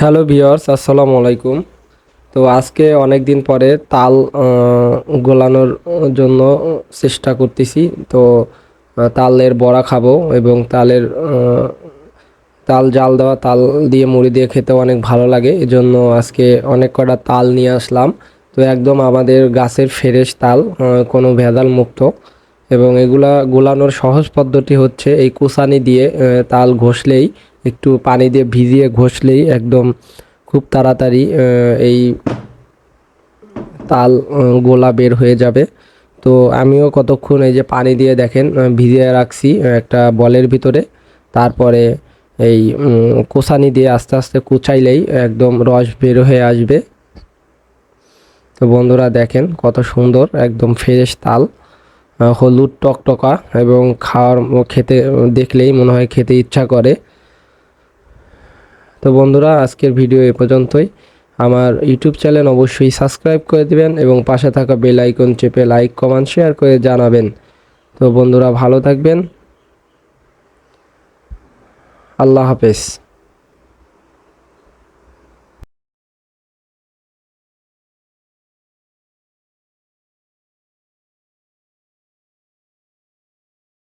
Hello viewers আসসালামু আলাইকুম। তো আজকে অনেক দিন পরে তাল গোলানোর জন্য চেষ্টা করতেছি। তো তালের বড়া খাব এবং তালের তাল জাল দেওয়া, তাল দিয়ে মুড়ি দিয়ে খেতে অনেক ভালো লাগে। এজন্য আজকে অনেক কটা তাল নিয়ে আসলাম। তো একদম আমাদের গাছের ফ্রেশ তাল কোনো ভেজাল মুক্ত। এবং এগুলা গোলানোর সহজ পদ্ধতি হচ্ছে এই কুসানি দিয়ে তাল ঘষলেই একটু পানি দিয়ে ভিজিয়ে ঘষলেই একদম খুব তাড়াতাড়ি এই তাল গোলা বের হয়ে যাবে। তো আমিও কতক্ষণ এই যে পানি দিয়ে দেখেন ভিজিয়ে রাখছি একটা বলের ভিতরে। তারপরে এই কোসানি দিয়ে আস্তে আস্তে কুচাইলেই একদম রস বের হয়ে আসবে। তো বন্ধুরা দেখেন কত সুন্দর, একদম ফ্রেশ তাল হলুদ টকটকা এবং খাওয়ার খেতে, দেখলেই মনে হয় খেতে ইচ্ছা করে। তো বন্ধুরা, আজকের ভিডিও এ পর্যন্তই। আমার ইউটিউব চ্যানেল অবশ্যই সাবস্ক্রাইব করে দেবেন এবং পাশে থাকা বেল আইকন চেপে লাইক, কমেন্ট, শেয়ার করে জানাবেন। তো বন্ধুরা, ভালো থাকবেন। আল্লাহ হাফেজ।